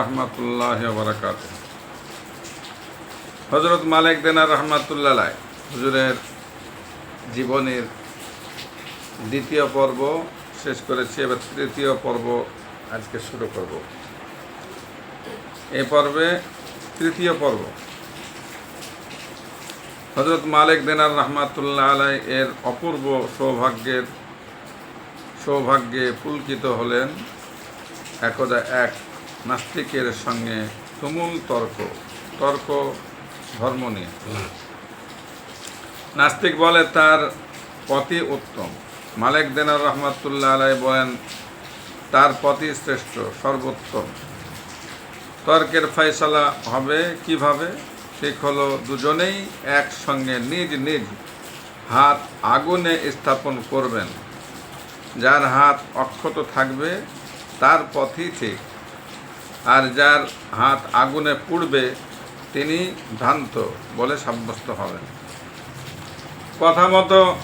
রহমতুল্লাহ বরকাত হজরত মালিক দেনার রহমতুল্লাহ হুজুরের জীবনের দ্বিতীয় পর্ব শেষ করেছি, এবার তৃতীয় পর্ব আজকে শুরু করব। এই পর্বে তৃতীয় পর্ব। হজরত মালিক দেনার রহমাতুল্লাহ আলাই এর অপূর্ব সৌভাগ্যের সৌভাগ্যে পুলকিত হলেন একদা এক নাস্তিকের সঙ্গে তুমুল তর্ক তর্ক ধর্ম নিয়ে। নাস্তিক বলে তার পতি উত্তম। মালেক দেনার রহমাতুল্লাহ আলাই বলেন, তার পতি শ্রেষ্ঠ, সর্বোত্তম। তর্কের ফয়সালা হবে কীভাবে? ঠিক হলো দুজনেই একসঙ্গে নিজ নিজ হাত আগুনে স্থাপন করবেন। যার হাত অক্ষত থাকবে, তার পথই ঠিক। আর যার হাত আগুনে পুড়বে, তিনি ভ্রান্ত বলে সাব্যস্ত হবেন। কথা মতো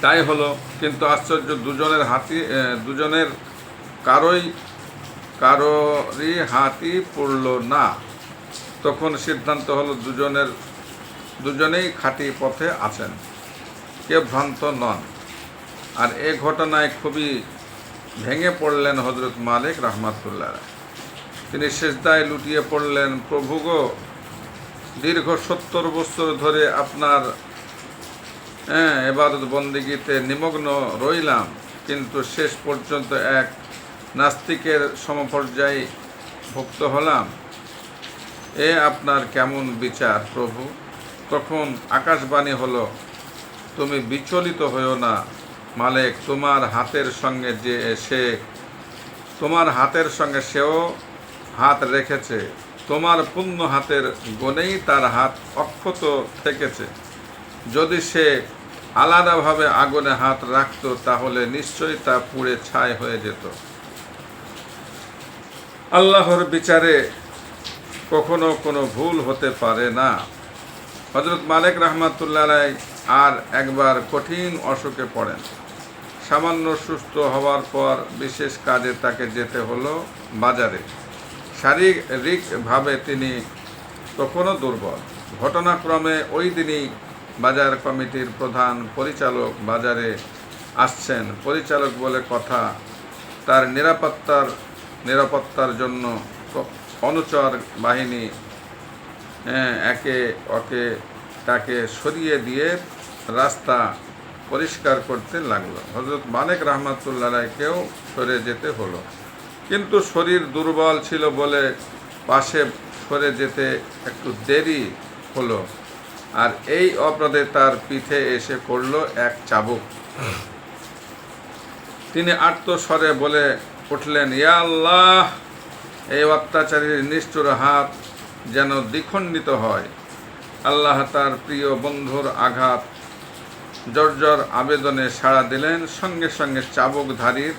তাই হলো, কিন্তু আশ্চর্য, দুজনের হাতি দুজনের কারোই, কারোরই হাতি পড়ল না। তখন সিদ্ধান্ত হলো, দুজনের, দুজনেই খাঁটি পথে আছেন। কেউ ভ্রান্ত নন। আর এ ঘটনায় খুবই ভেঙে পড়লেন হজরত মালিক রহমাতুল্লাহ। তিনি শেষদায় লুটিয়ে পড়লেন, প্রভু গো, দীর্ঘ সত্তর বছর ধরে আপনার হ্যাঁ এবাদত বন্দিগিতে নিমগ্ন রইলাম, কিন্তু শেষ পর্যন্ত এক নাস্তিকের সমপর্যায়ে ভুক্ত হলাম। এ আপনার কেমন বিচার প্রভু? তখন আকাশবাণী হলো, তুমি বিচলিত হয়েও না মালিক, তোমার হাতের সঙ্গে যে সে, তোমার হাতের সঙ্গে সেও হাত রেখেছে। তোমার পূর্ণ হাতের গুণেই তার হাত অক্ষত থেকেছে। যদি সে আলাদাভাবে আগুনে হাত রাখতো, তাহলে নিশ্চয়ই তা পুড়ে ছাই হয়ে যেত। আল্লাহর বিচারে কখনো কোনো ভুল হতে পারে না। হজরত মালিক রহমাতুল্লাহ আর একবার কঠিন অসুখে পড়েন। সামান্য সুস্থ হওয়ার পর বিশেষ কাজে তাকে যেতে হলো বাজারে। শারীরিকভাবে তিনি তখনও দুর্বল। ঘটনাক্রমে ওই দিনই বাজার কমিটির প্রধান পরিচালক বাজারে আসছেন। পরিচালক বলে কথা তার নিরাপত্তার নিরাপত্তার জন্য অনুচর বাহিনী হ্যাঁ, একে ওকে তাকে সরিয়ে দিয়ে রাস্তা পরিষ্কার করতে লাগল। হজরত মালিক রহমাতুল্লাহকেও সরে যেতে হলো। কিন্তু শরীর দুর্বল ছিল বলে পাশে সরে যেতে একটু দেরি হলো আর এই অপরাধে তার পিঠে এসে পড়ল এক চাবুক। তিনি আত্মস্বরে বলে উঠলেন, ইয়া আল্লাহ, এই অত্যাচারীর নিষ্ঠুর হাত যেন দ্বিখণ্ডিত হয়। আল্লাহ তার প্রিয় বন্ধুর আঘাত জর্জর আবেদনে সাড়া দিলেন, সঙ্গে সঙ্গে চাবুকধারীর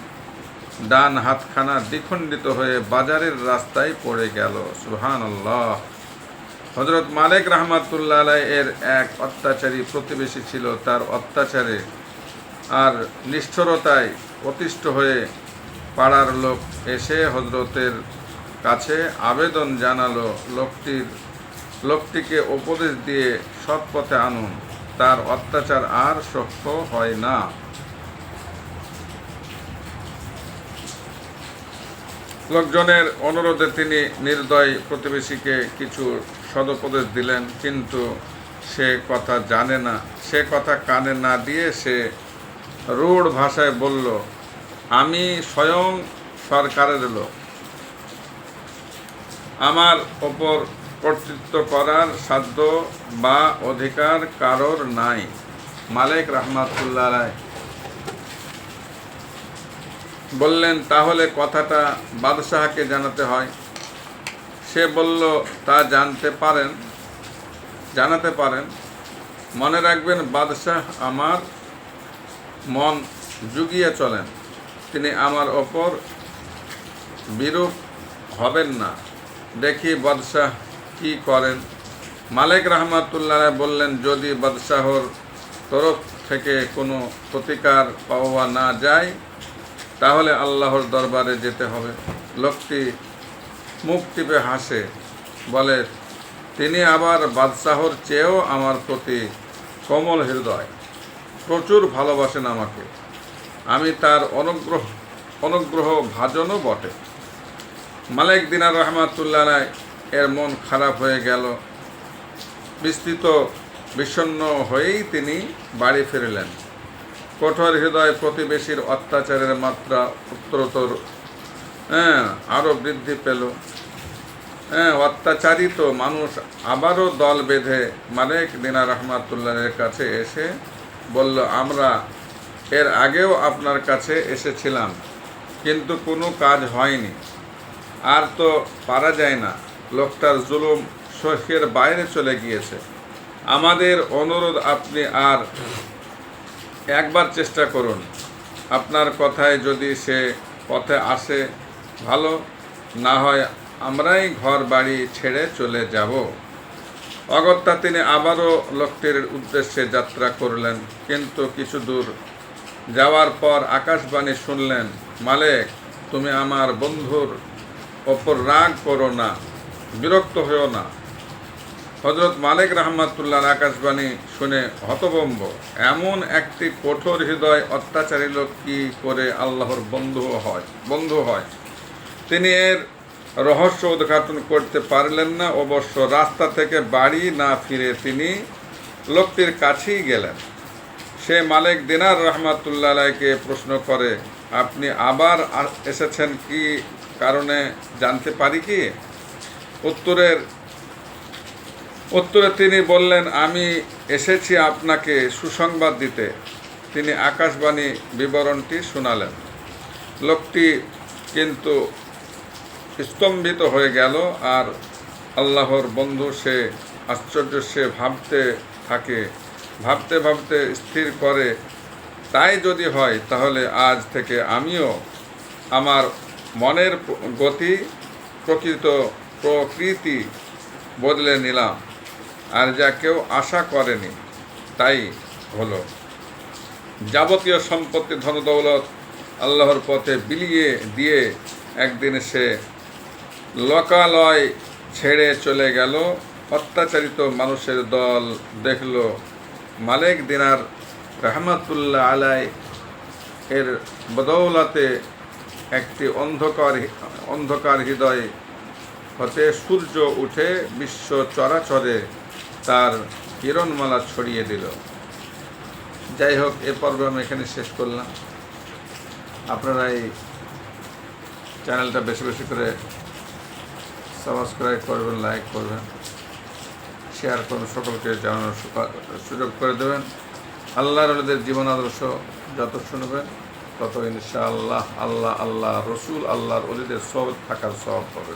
ডান হাতখানা দ্বিখণ্ডিত হয়ে বাজারের রাস্তায় পড়ে গেল। সুহানল্লাহ হজরত মালিক রহমাতুল্লাহ এর এক অত্যাচারী প্রতিবেশী ছিল, তার অত্যাচারে আর নিষ্ঠুরতায় অতিষ্ঠ হয়ে পাড়ার লোক এসে হজরতের কাছে আবেদন জানালো, লোকটির, লোকটিকে উপদেশ দিয়ে সৎ পথে আনুন। তার অত্যাচার আর সহ্য হয় না। লোকজনের অনুরোধে তিনি নির্দয় প্রতিবেশীকে কিছু সদুপদেশ দিলেন, কিন্তু সে কথা জানে না। সে কথা কানে না দিয়ে সে রূঢ় ভাষায় বলল, আমি স্বয়ং সরকারের লোক। আমার ওপর কর্তৃত্ব করার সাধ্য বা অধিকার কারোর নাই। মালিক রহমাতুল্লাহ রায় বললেন, তাহলে কথাটা বাদশাহকে জানাতে হয়। সে বলল, তা জানতে পারেন, জানাতে পারেন। মনে রাখবেন, বাদশাহ আমার মন জুগিয়ে চলেন। তিনি আমার ওপর বিরূপ হবেন না। দেখি বাদশাহ কি করেন? মালিক রহমাতুল্লাহ বললেন, যদি বাদশাহর তরফ থেকে কোনো প্রতিকার পাওয়া না যায়, তাহলে আল্লাহর দরবারে যেতে হবে। লোকটি মুখ টিপে হাসে, বলে, তিনি আবার বাদশাহর চেয়েও আমার প্রতি কোমল হৃদয়। প্রচুর ভালোবাসেন আমাকে। আমি তার অনুগ্রহ অনুগ্রহ ভাজনও বটে। মালিক দিনার রহমাতুল্লাহ রায় এর মন খারাপ হয়ে গেল। বিস্তৃত, বিষণ্ণ হয়েই তিনি বাড়ি ফিরলেন। কঠোর হৃদয় প্রতিবেশীর অত্যাচারের মাত্রা উত্তরোত্তর হ্যাঁ আরও বৃদ্ধি পেল। হ্যাঁ অত্যাচারিত মানুষ আবারও দল বেঁধে মালিক দিনা রহমাতুল্লাহের কাছে এসে বলল, আমরা এর আগেও আপনার কাছে এসেছিলাম, কিন্তু কোনো কাজ হয়নি। আর তো পারা যায় না। লোকটার জুলুম সহ্যের বাইরে চলে গিয়েছে। আমাদের অনুরোধ আপনি আর একবার চেষ্টা করুন। আপনার কথায় যদি সে পথে আসে, ভালো। না হয় আমরাই ঘর বাড়ি ছেড়ে চলে যাব। অগত্যা তিনি আবারও লোকটির উদ্দেশ্যে যাত্রা করলেন, কিন্তু কিছু দূর যাওয়ার পর আকাশবাণী শুনলেন, মালেক, তুমি আমার বন্ধুর ওপর রাগ করো না। বিরক্ত হও না। হজরত মালিক রহমাতুল্লাহ আকাশবাণী শুনে হতবম্ব এমন একটি কঠোর হৃদয় অত্যাচারী লোক কি করে আল্লাহর বন্ধু হয় বন্ধু হয়? তিনি এর রহস্য উদ্ঘাটন করতে পারলেন না, অবশ্য রাস্তা থেকে বাড়ি না ফিরে তিনি লোকটির কাছেই গেলেন। সে মালিক দিনার রহমাতুল্লাহকে প্রশ্ন করে, আপনি আবার এসেছেন কি কারণে জানতে পারি কি? উত্তরের, উত্তরে তিনি বললেন, আমি এসেছি আপনাকে সুসংবাদ দিতে। তিনি আকাশবাণী বিবরণটি শোনালেন। লোকটি কিন্তু স্তম্ভিত হয়ে গেল আর আল্লাহর বন্ধু সে আশ্চর্য, সে ভাবতে থাকে, ভাবতে ভাবতে স্থির করে, তাই যদি হয়, তাহলে আজ থেকে আমিও আমার মনের গতি প্রকৃত প্রকৃতি বদলে নিলাম, আর যা কেউ আশা করেনি, তাই হলো। যাবতীয় সম্পত্তি ধনদৌলত আল্লাহর পথে বিলিয়ে দিয়ে একদিন সে লোকালয় ছেড়ে চলে গেল। অত্যাচারিত মানুষের দল দেখল, মালিক দিনার রহমাতুল্লাহ আলাই এর বদৌলতে একটি অন্ধকার অন্ধকার হৃদয় হতে সূর্য উঠে বিশ্ব চরাচরে তার কিরণমালা ছড়িয়ে দিল। যাই হোক, এ পর্ব আমি এখানে শেষ করলাম। আপনারা এই চ্যানেলটা বেশি বেশি করে সাবস্ক্রাইব করবেন লাইক করবেন শেয়ার করুন সকলকে জানানোর সুযোগ করে দেবেন। আল্লাহর ওদের জীবন আদর্শ যত শুনবেন, তত ইনশাআল্লাহ আল্লাহ আল্লাহ রসুল, আল্লাহর অলিদের সব থাকার সব হবে